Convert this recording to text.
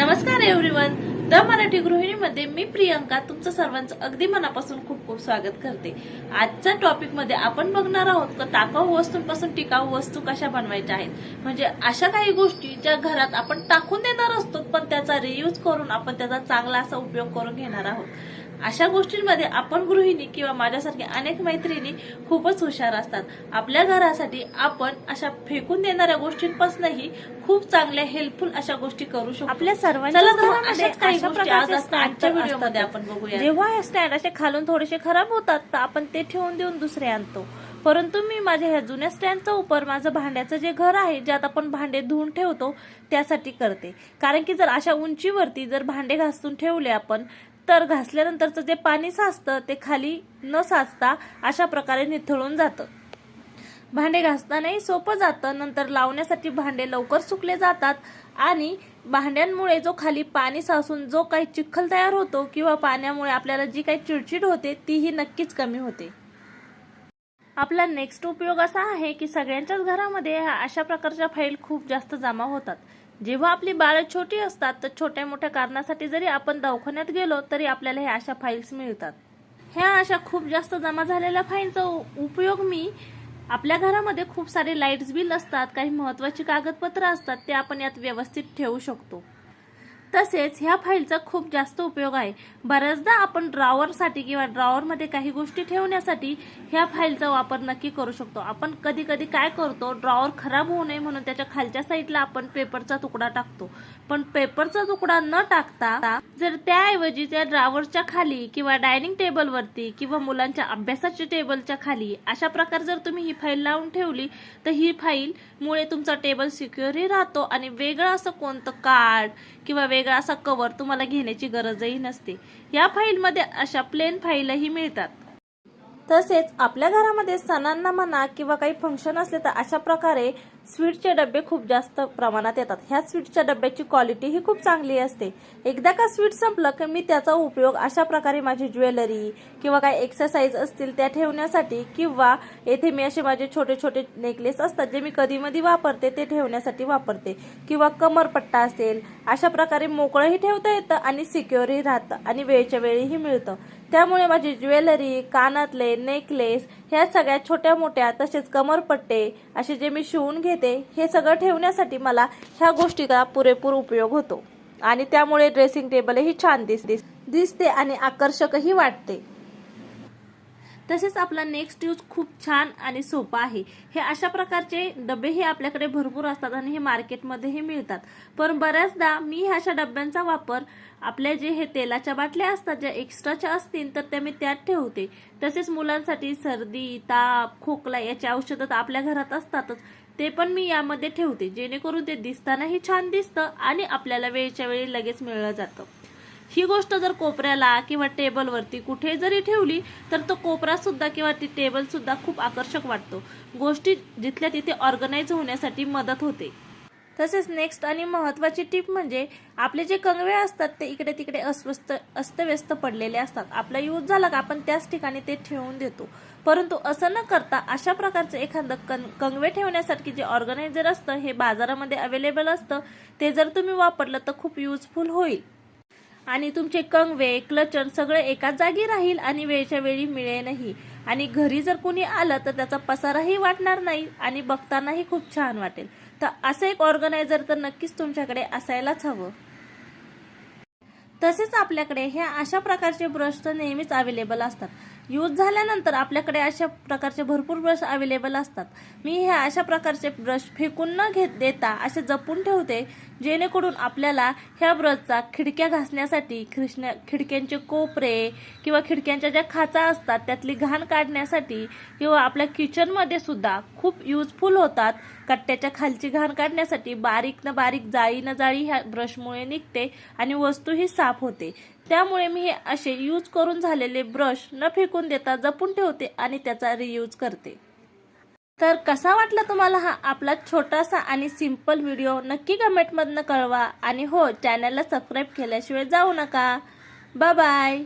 नमस्कार everyone the Marathi गृहिणीमध्ये मी प्रियंका तुमचं सर्वांचं अगदी मनापासून खूप खूप स्वागत करते. आजच्या टॉपिकमध्ये आपण बघणार आहोत का टाकाऊ वस्तूंपासून टिकाऊ वस्तू कशा बनवायच्या आहेत. म्हणजे अशा काही गोष्टी ज्या घरात आपण टाकून देणार असतो पण त्याचा रियूज करून आपण त्याचा चांगला असा उपयोग करून घेणार आहोत. अशा गोष्टींमध्ये आपण गृहिणी किंवा माझ्यासारख्या अनेक मैत्रिणी खूपच हुशार असतात. आपल्या घरासाठी आपण अशा फेकून देणाऱ्या गोष्टींपासूनही खूप चांगल्या हेल्पफुल अशा गोष्टी करू शकतो. आपल्या सर्वांच्या. आपण बघूया जेव्हा हे स्टँड असे खालून थोडेसे खराब होतात तर आपण ते ठेवून देऊन दुसरे आणतो. परंतु मी माझ्या ह्या जुन्या स्टँडचा उपर माझं भांड्याचं जे घर आहे ज्यात आपण भांडे धुवून ठेवतो त्यासाठी करते. कारण की जर अशा उंचीवरती जर भांडे घासून ठेवले आपण तर घासल्यानंतरचं जे पाणी साचतं ते खाली न साचता अशा प्रकारे निथळून जातं. भांडे घासतानाही सोपं जातं नंतर लावण्यासाठी भांडे लवकर सुकले जातात आणि भांड्यांमुळे जो खाली पाणी साचून जो काही चिखल तयार होतो किंवा पाण्यामुळे आपल्याला जी काही चिडचिड होते तीही नक्कीच कमी होते. आपला नेक्स्ट उपयोग असा आहे की सगळ्यांच्याच घरामध्ये अशा प्रकारच्या फाईल खूप जास्त जमा होतात. जेव्हा आपली बाळं छोटी असतात तर छोट्या मोठ्या कारणासाठी जरी आपण दवाखान्यात गेलो तरी आपल्याला ह्या अशा फाईल्स मिळतात. ह्या अशा खूप जास्त जमा झालेल्या फाईलचा उपयोग मी आपल्या घरामध्ये खूप सारे लाईट्स बिल असतात काही महत्वाची कागदपत्र असतात ते आपण यात व्यवस्थित ठेवू शकतो. तसेच ह्या फाईलचा खूप जास्त उपयोग आहे. बऱ्याचदा आपण ड्रॉवरसाठी किंवा ड्रॉवरमध्ये काही गोष्टी ठेवण्यासाठी ह्या फाईलचा वापर नक्की करू शकतो. आपण कधी कधी काय करतो ड्रॉवर खराब होऊ नये म्हणून त्याच्या खालच्या साईडला आपण पेपरचा तुकडा टाकतो. पण पेपरचा तुकडा न टाकता जर त्याऐवजी त्या ड्रॉवरच्या खाली किंवा डायनिंग टेबलवरती किंवा मुलांच्या अभ्यासाच्या टेबलच्या खाली अशा प्रकारे जर तुम्ही ही फाईल लावून ठेवली तर ही फाईल मुळे तुमचा टेबल सिक्युअरही राहतो आणि वेगळं असं कोणतं कार्ड किंवा वेगळा असा कवर तुम्हाला घेण्याची गरजही नसते. या फाईलमध्ये अशा प्लेन फाईलही मिळतात. तसेच आपल्या घरामध्ये सणांना म्हणा किंवा काही फंक्शन असले तर अशा प्रकारे स्वीटचे डबे खूप जास्त प्रमाणात येतात. ह्या स्वीटच्या डब्याची क्वालिटी ही खूप चांगली असते. एकदा का स्वीट संपलं की मी त्याचा उपयोग अशा प्रकारे माझी ज्वेलरी किंवा काही एक्सरसाइज असतील त्या ठेवण्यासाठी किंवा येथे मी असे माझे छोटे छोटे नेकलेस असतात जे मी कधी मधी वापरते ते ठेवण्यासाठी वापरते. किंवा कमरपट्टा असेल अशा प्रकारे मोकळंही ठेवता येतं आणि सिक्युअरही राहतं आणि वेळच्या वेळीही मिळतं. त्यामुळे माझी ज्वेलरी कानातले नेकलेस ह्या सगळ्या छोट्या मोठ्या तसेच कमरपट्टे असे जे मी शिवून घेते हे सगळं ठेवण्यासाठी मला ह्या गोष्टीचा पुरेपूर उपयोग होतो. आणि त्यामुळे ड्रेसिंग टेबलही छान दिस दिसते आणि आकर्षकही वाटते. तसेच आपला नेक्स्ट यूज खूप छान आणि सोपा आहे. हे अशा प्रकारचे डबे हे आपल्याकडे भरपूर असतात आणि हे मार्केटमध्येही मिळतात. पण बऱ्याचदा मी ह्या अशा डब्यांचा वापर आपल्या जे हे तेलाच्या बाटल्या असतात ज्या एक्स्ट्राच्या असतील तर त्या मी त्यात ठेवते. तसेच मुलांसाठी सर्दी ताप खोकला याची औषधं तर आपल्या घरात असतातच. ते पण मी यामध्ये ठेवते. जेणेकरून ते दिसतानाही छान दिसतं आणि आपल्याला वेळच्या वेळी लगेच मिळलं जातं. ही गोष्ट जर कोपऱ्याला किंवा टेबलवरती कुठे जरी ठेवली तर तो कोपरा सुद्धा किंवा ती टेबल सुद्धा खूप आकर्षक वाटतो. गोष्टी जिथल्या तिथे ऑर्गनाईज होण्यासाठी मदत होते. तसेच नेक्स्ट आणि महत्त्वाची टिप म्हणजे आपले जे कंगवे असतात ते इकडे तिकडे अस्वस्थ अस्तव्यस्त पडलेले असतात. आपला यूज झाला का आपण त्याच ठिकाणी ते ठेवून देतो. परंतु असं न करता अशा प्रकारचं एखादं कं कंगवे ठेवण्यासाठी जे ऑर्गनायझर असतं हे बाजारामध्ये अवेलेबल असतं ते जर तुम्ही वापरलं तर खूप युजफुल होईल. आणि तुमचे कंगवे क्लचर सगळे एकाच जागी राहील आणि वेळच्या वेळी मिळेलही आणि घरी जर कोणी आलं तर त्याचा पसाराही वाटणार नाही आणि बघतानाही खूप छान वाटेल. तर असं एक ऑर्गनायझर तर नक्कीच तुमच्याकडे असायलाच हवं. तसेच आपल्याकडे ह्या अशा प्रकारचे ब्रश तर नेहमीच अवेलेबल असतात. यूज झाल्यानंतर आपल्याकडे अशा प्रकारचे भरपूर ब्रश अवेलेबल असतात. मी ह्या अशा प्रकारचे ब्रश फेकून न घेत देता असे जपून ठेवते जेणेकरून आपल्याला ह्या ब्रशचा खिडक्या घासण्यासाठी खिडक्या खिडक्यांचे कोपरे किंवा खिडक्यांच्या ज्या खाचा असतात त्यातली घाण काढण्यासाठी किंवा आपल्या किचनमध्ये सुद्धा खूप युजफुल होतात. कट्ट्याच्या खालची घाण काढण्यासाठी बारीक न बारीक जाळी न जाळी ह्या ब्रशमुळे निघते आणि वस्तूही साफ होते. त्यामुळे मी हे असे यूज करून झालेले ब्रश न फेकून देता जपून ठेवते आणि त्याचा रियूज करते. तर कसा वाटला तुम्हाला हा आपला छोटासा आणि सिंपल व्हिडिओ नक्की कमेंटमधनं कळवा. आणि हो चॅनलला सबस्क्राईब केल्याशिवाय जाऊ नका. Bye bye